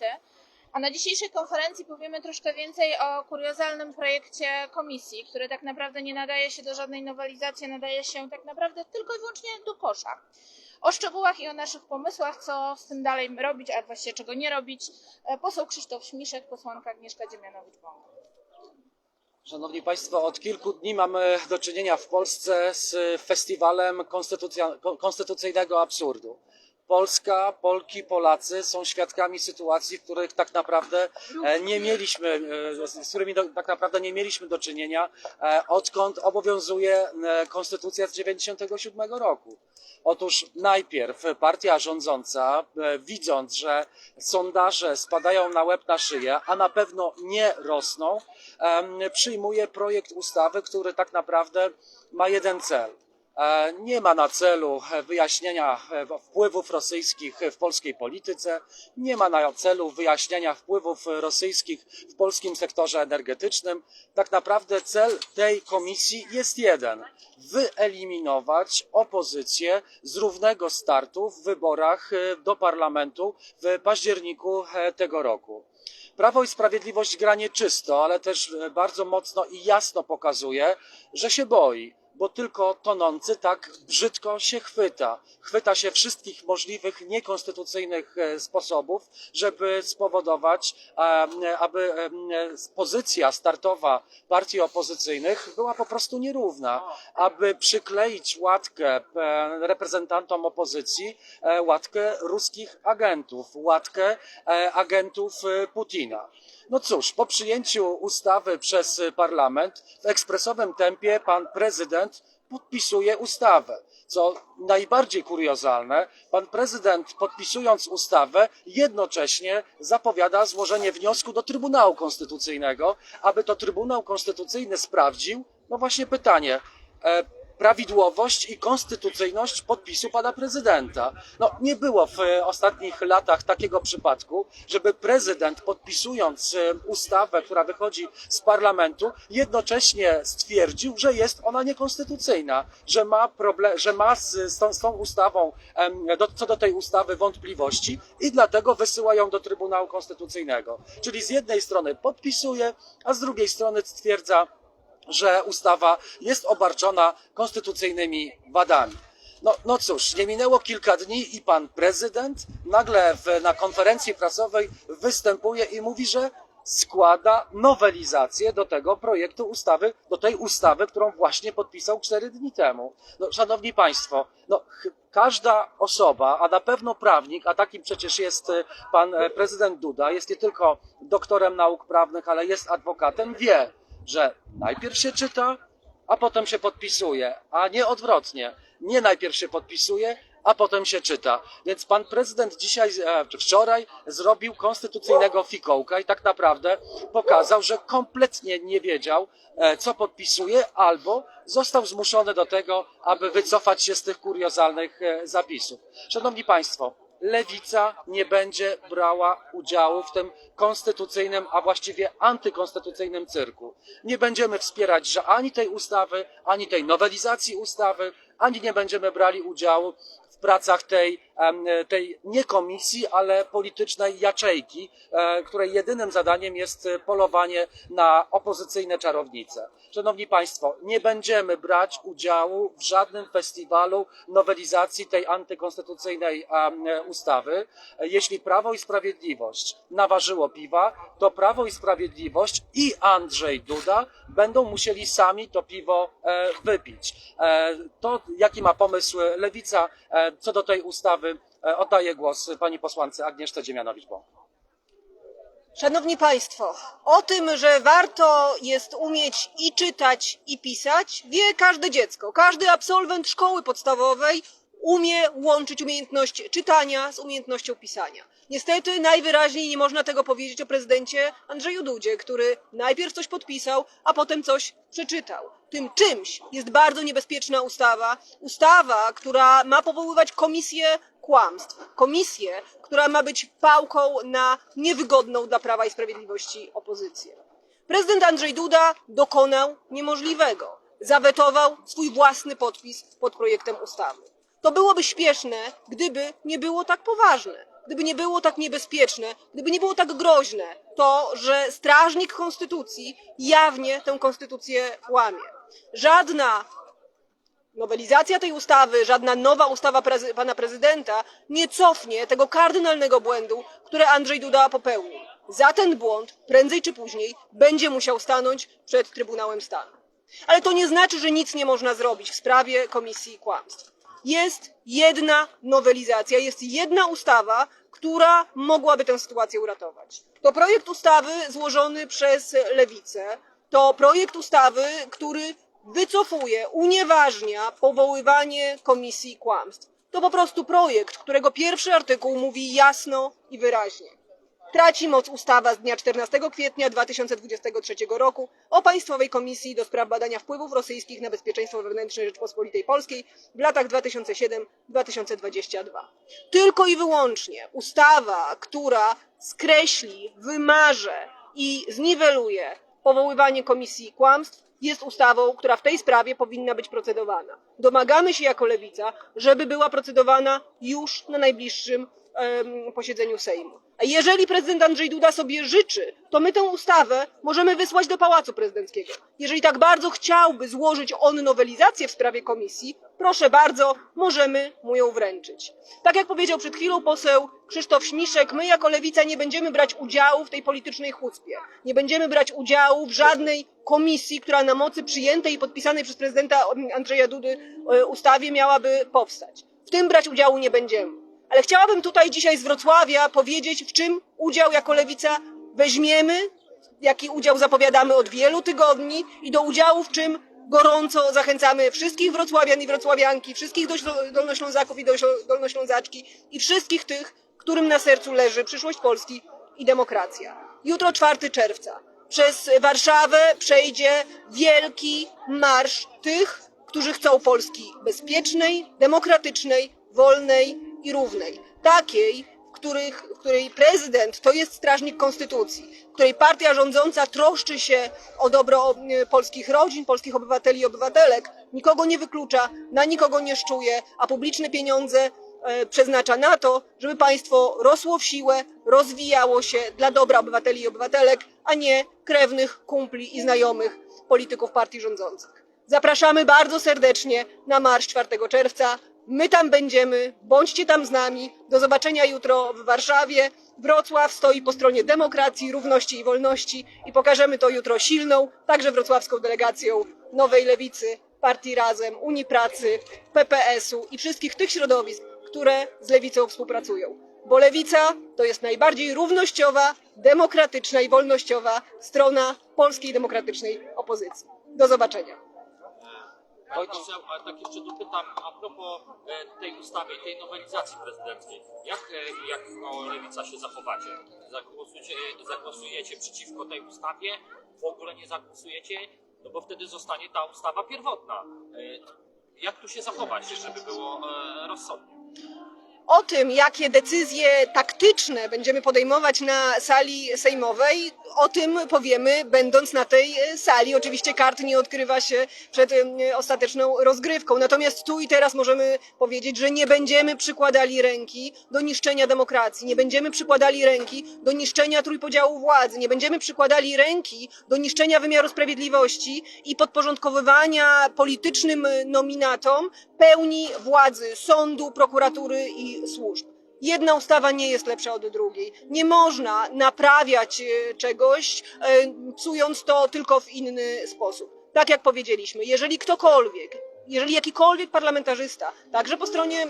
Lewicy. A na dzisiejszej konferencji powiemy troszkę więcej o kuriozalnym projekcie komisji, który tak naprawdę nie nadaje się do żadnej nowelizacji, nadaje się tak naprawdę tylko i wyłącznie do kosza. O szczegółach i o naszych pomysłach, co z tym dalej robić, a właściwie czego nie robić, e, poseł Krzysztof Śmiszek, posłanka Agnieszka Dziemianowicz-Bąk. Szanowni Państwo, od kilku dni mamy do czynienia w Polsce z festiwalem konstytucyjnego absurdu. Polska, Polki, Polacy są świadkami sytuacji, w których tak naprawdę e, nie mieliśmy, e, z którymi do, tak naprawdę nie mieliśmy do czynienia, e, odkąd obowiązuje konstytucja z 97 roku. Otóż najpierw partia rządząca, widząc, że sondaże spadają na łeb na szyję, a na pewno nie rosną, przyjmuje projekt ustawy, który tak naprawdę ma jeden cel. E, Nie ma na celu e, wyjaśnienia e, wpływów rosyjskich w polskiej polityce, nie ma na celu wyjaśnienia wpływów rosyjskich w polskim sektorze energetycznym. Tak naprawdę cel tej komisji jest jeden wyeliminować opozycję z równego startu w wyborach do parlamentu w październiku tego roku. Prawo i Sprawiedliwość gra nieczysto, ale też bardzo mocno i jasno pokazuje, że się boi, bo tylko tonący tak brzydko się chwyta. Chwyta się wszystkich możliwych niekonstytucyjnych e, sposobów, żeby spowodować, aby pozycja startowa partii opozycyjnych była po prostu nierówna, aby przykleić łatkę e, reprezentantom opozycji, e, łatkę ruskich agentów, łatkę agentów Putina. No cóż, po przyjęciu ustawy przez parlament w ekspresowym tempie pan prezydent podpisuje ustawę. Co najbardziej kuriozalne, pan prezydent podpisując ustawę jednocześnie zapowiada złożenie wniosku do Trybunału Konstytucyjnego, aby to Trybunał Konstytucyjny sprawdził, no właśnie pytanie, e, prawidłowość i konstytucyjność podpisu pana prezydenta. No, nie było w ostatnich latach takiego przypadku, żeby prezydent podpisując e, ustawę, która wychodzi z parlamentu, jednocześnie stwierdził, że jest ona niekonstytucyjna, że ma, problem, że ma z, z, tą, z tą ustawą, do, co do tej ustawy wątpliwości i dlatego wysyła ją do Trybunału Konstytucyjnego. Czyli z jednej strony podpisuje, a z drugiej strony stwierdza, że ustawa jest obarczona konstytucyjnymi wadami. No, no cóż, nie minęło kilka dni i pan prezydent nagle w, na konferencji prasowej występuje i mówi, że składa nowelizację do tego projektu ustawy, do tej ustawy, którą właśnie podpisał cztery dni temu. No, szanowni państwo, no, każda osoba, a na pewno prawnik, a takim przecież jest e, pan e, prezydent Duda, jest nie tylko doktorem nauk prawnych, ale jest adwokatem, wie, że najpierw się czyta, a potem się podpisuje, a nie odwrotnie. Nie najpierw się podpisuje, a potem się czyta. Więc pan prezydent dzisiaj, e, czy wczoraj zrobił konstytucyjnego fikołka i tak naprawdę pokazał, że kompletnie nie wiedział, e, co podpisuje, albo został zmuszony do tego, aby wycofać się z tych kuriozalnych e, zapisów. Szanowni Państwo, Lewica nie będzie brała udziału w tym konstytucyjnym, a właściwie antykonstytucyjnym cyrku. Nie będziemy wspierać że ani tej ustawy, ani tej nowelizacji ustawy, ani nie będziemy brali udziału w pracach tej, tej nie komisji, ale politycznej jaczejki, e, której jedynym zadaniem jest polowanie na opozycyjne czarownice. Szanowni Państwo, nie będziemy brać udziału w żadnym festiwalu nowelizacji tej antykonstytucyjnej ustawy. Jeśli Prawo i Sprawiedliwość naważyło piwa, to Prawo i Sprawiedliwość i Andrzej Duda będą musieli sami to piwo e, wypić. E, To, jaki ma pomysł Lewica co do tej ustawy, e, oddaję głos pani posłance Agnieszce Dziemianowicz-Bąk. Szanowni Państwo, o tym, że warto jest umieć i czytać, i pisać, wie każde dziecko. Każdy absolwent szkoły podstawowej umie łączyć umiejętność czytania z umiejętnością pisania. Niestety najwyraźniej nie można tego powiedzieć o prezydencie Andrzeju Dudzie, który najpierw coś podpisał, a potem coś przeczytał. Tym czymś jest bardzo niebezpieczna ustawa, ustawa, która ma powoływać komisję kłamstw, komisję, która ma być pałką na niewygodną dla Prawa i Sprawiedliwości opozycję. Prezydent Andrzej Duda dokonał niemożliwego. Zawetował swój własny podpis pod projektem ustawy. To byłoby śpieszne, gdyby nie było tak poważne. gdyby nie było tak niebezpieczne, gdyby nie było tak groźne to, że strażnik konstytucji jawnie tę konstytucję łamie. Żadna nowelizacja tej ustawy, żadna nowa ustawa prezy- pana prezydenta nie cofnie tego kardynalnego błędu, który Andrzej Duda popełnił. Za ten błąd prędzej czy później będzie musiał stanąć przed Trybunałem Stanu. Ale to nie znaczy, że nic nie można zrobić w sprawie Komisji Kłamstw. Jest jedna nowelizacja, jest jedna ustawa, która mogłaby tę sytuację uratować. To projekt ustawy złożony przez Lewicę, to projekt ustawy, który wycofuje, unieważnia powoływanie Komisji Kłamstw. To po prostu projekt, którego pierwszy artykuł mówi jasno i wyraźnie. Traci moc ustawa z dnia 14 kwietnia 2023 roku o Państwowej Komisji do spraw badania wpływów rosyjskich na bezpieczeństwo wewnętrzne Rzeczpospolitej Polskiej w latach 2007-2022. Tylko i wyłącznie ustawa, która skreśli, wymarze i zniweluje powoływanie Komisji Kłamstw, jest ustawą, która w tej sprawie powinna być procedowana. Domagamy się jako lewica, żeby była procedowana już na najbliższym posiedzeniu Sejmu. Jeżeli prezydent Andrzej Duda sobie życzy, to my tę ustawę możemy wysłać do Pałacu Prezydenckiego. Jeżeli tak bardzo chciałby złożyć on nowelizację w sprawie komisji, proszę bardzo, możemy mu ją wręczyć. Tak jak powiedział przed chwilą poseł Krzysztof Śmiszek, my jako lewica nie będziemy brać udziału w tej politycznej chucpie. Nie będziemy brać udziału w żadnej komisji, która na mocy przyjętej i podpisanej przez prezydenta Andrzeja Dudy e, ustawie miałaby powstać. W tym brać udziału nie będziemy. Ale chciałabym tutaj dzisiaj z Wrocławia powiedzieć, w czym udział jako lewica weźmiemy, jaki udział zapowiadamy od wielu tygodni i do udziału w czym gorąco zachęcamy wszystkich wrocławian i wrocławianki, wszystkich dolnoślązaków i dolnoślązaczki i wszystkich tych, którym na sercu leży przyszłość Polski i demokracja. Jutro 4 czerwca przez Warszawę przejdzie wielki marsz tych, którzy chcą Polski bezpiecznej, demokratycznej, wolnej i równej. Takiej, w, których, w której prezydent to jest strażnik konstytucji, w której partia rządząca troszczy się o dobro e, polskich rodzin, polskich obywateli i obywatelek, nikogo nie wyklucza, na nikogo nie szczuje, a publiczne pieniądze e, przeznacza na to, żeby państwo rosło w siłę, rozwijało się dla dobra obywateli i obywatelek, a nie krewnych, kumpli i znajomych polityków partii rządzących. Zapraszamy bardzo serdecznie na marsz 4 czerwca. My tam będziemy, bądźcie tam z nami. Do zobaczenia jutro w Warszawie. Wrocław stoi po stronie demokracji, równości i wolności i pokażemy to jutro silną, także wrocławską delegacją Nowej Lewicy, Partii Razem, Unii Pracy, PPS-u i wszystkich tych środowisk, które z Lewicą współpracują. Bo Lewica to jest najbardziej równościowa, demokratyczna i wolnościowa strona polskiej demokratycznej opozycji. Do zobaczenia. Poseł, a tak jeszcze dopytam a propos e, tej ustawy tej nowelizacji prezydenckiej. Jak e, jako lewica się zachowacie? Zagłosujecie, zagłosujecie przeciwko tej ustawie? W ogóle nie zagłosujecie? No bo wtedy zostanie ta ustawa pierwotna. E, Jak tu się zachować, żeby było e, rozsądnie? O tym, jakie decyzje taktyczne będziemy podejmować na sali sejmowej, o tym powiemy, będąc na tej e, sali. Oczywiście kart nie odkrywa się przed e, ostateczną rozgrywką. Natomiast tu i teraz możemy powiedzieć, że nie będziemy przykładali ręki do niszczenia demokracji, nie będziemy przykładali ręki do niszczenia trójpodziału władzy, nie będziemy przykładali ręki do niszczenia wymiaru sprawiedliwości i podporządkowywania politycznym e, nominatom pełni władzy sądu, prokuratury i służb. Jedna ustawa nie jest lepsza od drugiej. Nie można naprawiać e, czegoś, e, psując to tylko w inny sposób. Tak jak powiedzieliśmy, jeżeli ktokolwiek, jeżeli jakikolwiek parlamentarzysta, także po stronie e,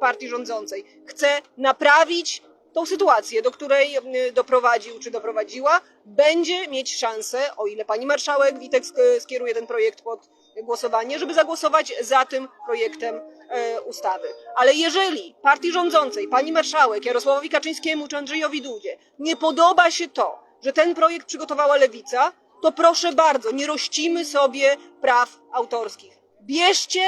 partii rządzącej, chce naprawić tą sytuację, do której doprowadził czy doprowadziła, będzie mieć szansę, o ile pani marszałek Witek sk- skieruje ten projekt pod głosowanie, żeby zagłosować za tym projektem e, ustawy. Ale jeżeli partii rządzącej, pani marszałek, Jarosławowi Kaczyńskiemu czy Andrzejowi Dudzie nie podoba się to, że ten projekt przygotowała lewica, to proszę bardzo, nie rościmy sobie praw autorskich. Bierzcie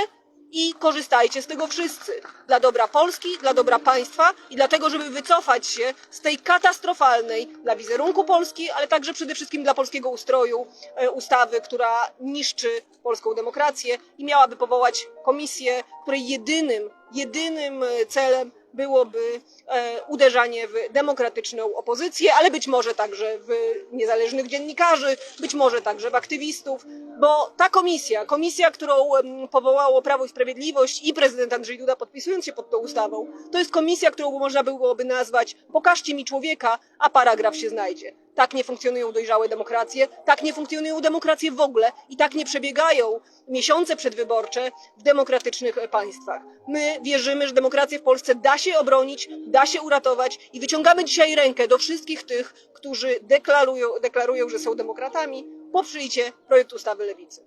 i korzystajcie z tego wszyscy. Dla dobra Polski, dla dobra państwa i dlatego, żeby wycofać się z tej katastrofalnej dla wizerunku Polski, ale także przede wszystkim dla polskiego ustroju e, ustawy, która niszczy polską demokrację i miałaby powołać komisję, której jedynym, jedynym e, celem byłoby e, uderzanie w demokratyczną opozycję, ale być może także w niezależnych dziennikarzy, być może także w aktywistów, bo ta komisja, komisja, którą powołało Prawo i Sprawiedliwość i prezydent Andrzej Duda podpisując się pod tą ustawą, to jest komisja, którą można byłoby nazwać pokażcie mi człowieka, a paragraf się znajdzie. Tak nie funkcjonują dojrzałe demokracje, tak nie funkcjonują demokracje w ogóle i tak nie przebiegają miesiące przedwyborcze w demokratycznych państwach. My wierzymy, że demokrację w Polsce da się obronić, da się uratować i wyciągamy dzisiaj rękę do wszystkich tych, którzy deklarują, deklarują że są demokratami. Poprzyjcie projekt ustawy Lewicy.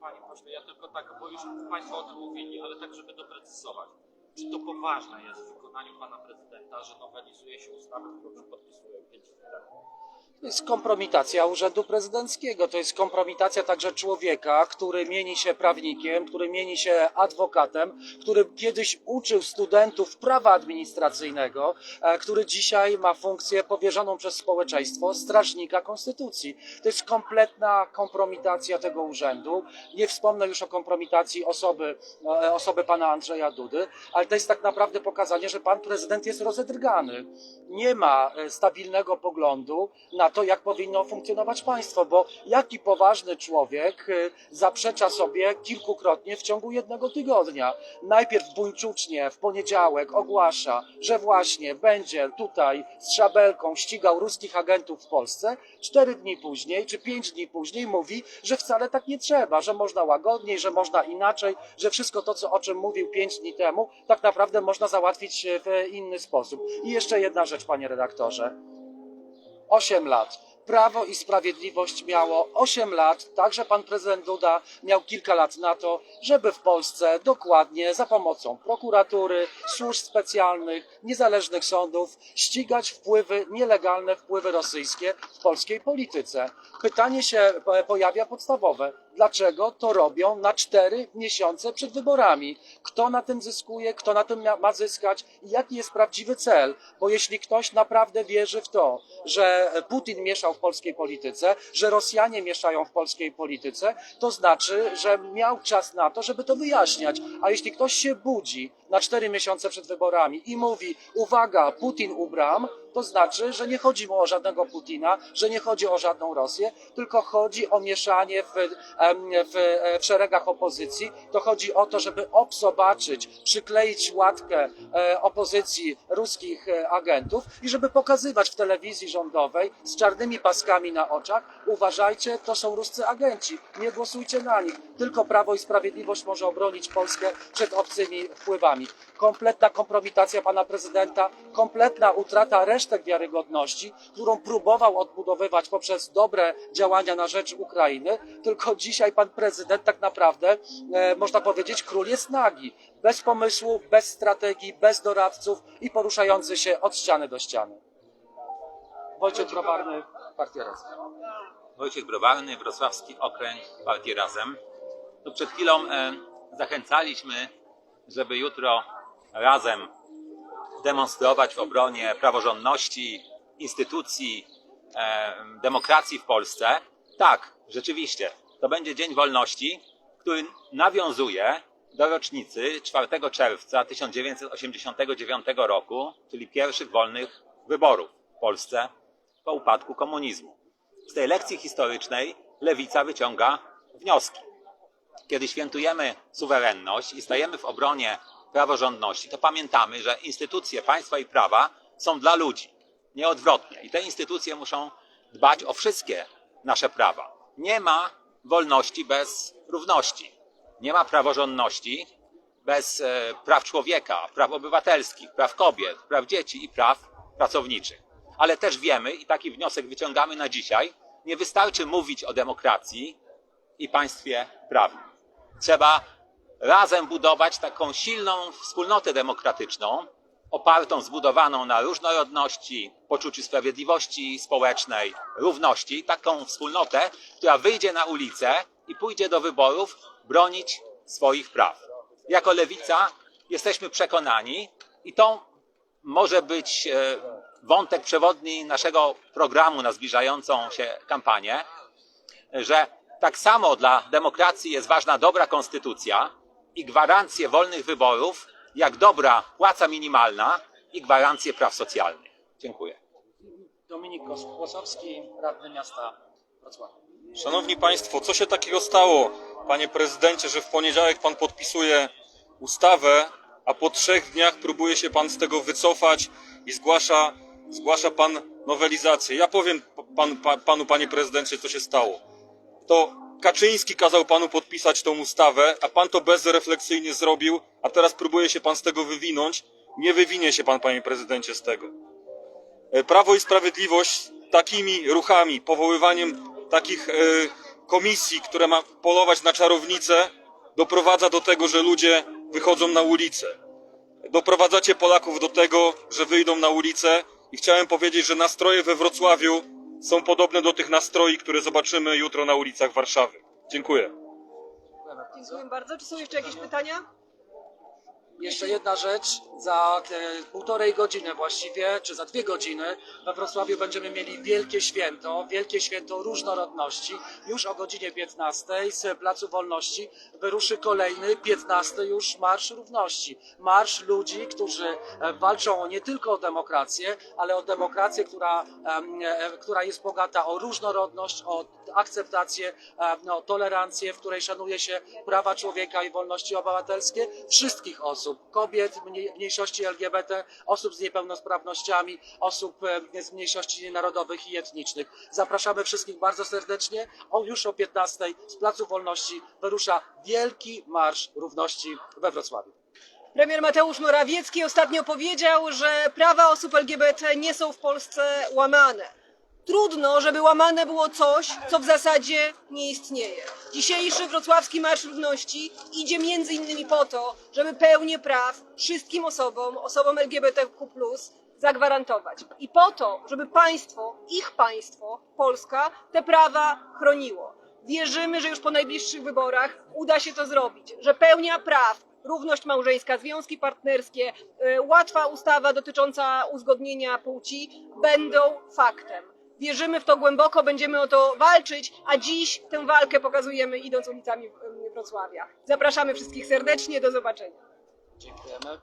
Panie pośle, ja tylko tak, bo już Państwo o tym mówili, ale tak, żeby doprecyzować. Czy to poważne jest w wykonaniu Pana Prezydenta, że nowelizuje się ustawę, którą podpisuje pięć lat temu? To jest kompromitacja urzędu prezydenckiego. To jest kompromitacja także człowieka, który mieni się prawnikiem, który mieni się adwokatem, który kiedyś uczył studentów prawa administracyjnego, e, który dzisiaj ma funkcję powierzoną przez społeczeństwo strażnika konstytucji. To jest kompletna kompromitacja tego urzędu. Nie wspomnę już o kompromitacji osoby, e, osoby pana Andrzeja Dudy, ale to jest tak naprawdę pokazanie, że pan prezydent jest rozedrgany. Nie ma e, stabilnego poglądu na to, jak powinno funkcjonować państwo, bo jaki poważny człowiek y, zaprzecza sobie kilkukrotnie w ciągu jednego tygodnia. Najpierw buńczucznie w poniedziałek ogłasza, że właśnie będzie tutaj z szabelką ścigał ruskich agentów w Polsce. Cztery dni później, czy pięć dni później mówi, że wcale tak nie trzeba, że można łagodniej, że można inaczej, że wszystko to, co, o czym mówił pięć dni temu, tak naprawdę można załatwić e, w inny sposób. I jeszcze jedna rzecz, panie redaktorze. 8 lat. Prawo i Sprawiedliwość miało 8 lat, także pan prezydent Duda miał kilka lat na to, żeby w Polsce dokładnie za pomocą prokuratury, służb specjalnych, niezależnych sądów ścigać wpływy, nielegalne wpływy rosyjskie w polskiej polityce. Pytanie się e, pojawia podstawowe. Dlaczego to robią na cztery miesiące przed wyborami? Kto na tym zyskuje, kto na tym ma zyskać i jaki jest prawdziwy cel? Bo jeśli ktoś naprawdę wierzy w to, że Putin mieszał w polskiej polityce, że Rosjanie mieszają w polskiej polityce, to znaczy, że miał czas na to, żeby to wyjaśniać. A jeśli ktoś się budzi na cztery miesiące przed wyborami i mówi, uwaga, Putin ubram, to znaczy, że nie chodzi mu o żadnego Putina, że nie chodzi o żadną Rosję, tylko chodzi o mieszanie w, w, e, w szeregach opozycji. To chodzi o to, żeby obsobaczyć, przykleić łatkę e, opozycji ruskich e, agentów i żeby pokazywać w telewizji rządowej z czarnymi paskami na oczach, uważajcie, to są ruscy agenci, nie głosujcie na nich. Tylko Prawo i Sprawiedliwość może obronić Polskę przed obcymi wpływami. Kompletna kompromitacja pana prezydenta, kompletna utrata resztek wiarygodności, którą próbował odbudowywać poprzez dobre działania na rzecz Ukrainy, tylko dzisiaj pan prezydent tak naprawdę, e, można powiedzieć, król jest nagi. Bez pomysłu, bez strategii, bez doradców i poruszający się od ściany do ściany. Wojciech Browarny, Partia Razem. Wojciech Browarny, Wrocławski Okręg Partii Razem. Tu przed chwilą e, zachęcaliśmy, żeby jutro razem demonstrować w obronie praworządności, instytucji, e, demokracji w Polsce. Tak, rzeczywiście, to będzie Dzień Wolności, który nawiązuje do rocznicy 4 czerwca 1989 roku, czyli pierwszych wolnych wyborów w Polsce po upadku komunizmu. Z tej lekcji historycznej lewica wyciąga wnioski. Kiedy świętujemy suwerenność i stajemy w obronie praworządności, to pamiętamy, że instytucje państwa i prawa są dla ludzi, nie odwrotnie. I te instytucje muszą dbać o wszystkie nasze prawa. Nie ma wolności bez równości. Nie ma praworządności bez e, praw człowieka, praw obywatelskich, praw kobiet, praw dzieci i praw pracowniczych. Ale też wiemy, i taki wniosek wyciągamy na dzisiaj, nie wystarczy mówić o demokracji i państwie prawnym. Trzeba razem budować taką silną wspólnotę demokratyczną, opartą, zbudowaną na różnorodności, poczuciu sprawiedliwości społecznej, równości, taką wspólnotę, która wyjdzie na ulicę i pójdzie do wyborów bronić swoich praw. Jako lewica jesteśmy przekonani, i to może być e, wątek przewodni naszego programu na zbliżającą się kampanię, że tak samo dla demokracji jest ważna dobra konstytucja i gwarancje wolnych wyborów, jak dobra płaca minimalna i gwarancje praw socjalnych. Dziękuję. Dominik Kos- Kłosowski, radny miasta Wrocławia. Szanowni Państwo, co się takiego stało, panie prezydencie, że w poniedziałek pan podpisuje ustawę, a po trzech dniach próbuje się pan z tego wycofać i zgłasza, zgłasza pan nowelizację? Ja powiem pan, pa, panu, panie prezydencie, co się stało. To Kaczyński kazał panu podpisać tą ustawę, a pan to bezrefleksyjnie zrobił, a teraz próbuje się pan z tego wywinąć. Nie wywinie się pan, panie prezydencie, z tego. E, Prawo i Sprawiedliwość takimi ruchami, powoływaniem takich e, komisji, które ma polować na czarownice, doprowadza do tego, że ludzie wychodzą na ulicę. Doprowadzacie Polaków do tego, że wyjdą na ulicę i chciałem powiedzieć, że nastroje we Wrocławiu są podobne do tych nastroi, które zobaczymy jutro na ulicach Warszawy. Dziękuję. Dziękuję bardzo. Czy są jeszcze jakieś pytania? Jeszcze jedna rzecz, za półtorej godziny właściwie, czy za dwie godziny we Wrocławiu będziemy mieli wielkie święto, wielkie święto różnorodności. Już o godzinie 15 z Placu Wolności wyruszy kolejny, 15 już Marsz Równości. Marsz ludzi, którzy e, walczą nie tylko o demokrację, ale o demokrację, która, e, która jest bogata o różnorodność, o akceptację, o tolerancję, w której szanuje się prawa człowieka i wolności obywatelskie wszystkich osób, kobiet, mniej- mniejszości LGBT, osób z niepełnosprawnościami, osób z mniejszości narodowych i etnicznych. Zapraszamy wszystkich bardzo serdecznie. O, już o 15 z Placu Wolności wyrusza Wielki Marsz Równości we Wrocławiu. Premier Mateusz Morawiecki ostatnio powiedział, że prawa osób LGBT nie są w Polsce łamane. Trudno, żeby łamane było coś, co w zasadzie nie istnieje. Dzisiejszy wrocławski Marsz Równości idzie między innymi po to, żeby pełnię praw wszystkim osobom, osobom LGBTQ+, zagwarantować. I po to, żeby państwo, ich państwo, Polska, te prawa chroniło. Wierzymy, że już po najbliższych wyborach uda się to zrobić, że pełnia praw, równość małżeńska, związki partnerskie, y, łatwa ustawa dotycząca uzgodnienia płci będą faktem. Wierzymy w to głęboko, będziemy o to walczyć, a dziś tę walkę pokazujemy idąc ulicami Wrocławia. Zapraszamy wszystkich serdecznie, do zobaczenia. Dziękujemy.